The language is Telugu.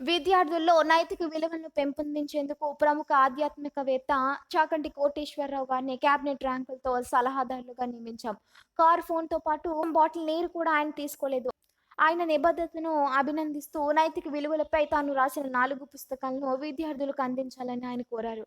విద్యార్థుల్లో నైతిక విలువలను పెంపొందించేందుకు ప్రముఖ ఆధ్యాత్మికవేత్త చాకంటి కోటేశ్వరరావు గారిని కేబినెట్ ర్యాంకులతో సలహాదారులుగా నియమించాం. కార్ ఫోన్తో పాటు బాటిల్ నీరు కూడా ఆయన తీసుకోలేదు. ఆయన నిబద్ధతను అభినందిస్తూ నైతిక విలువలపై తాను రాసిన నాలుగు పుస్తకాలను విద్యార్థులకు అందించాలని ఆయన కోరారు.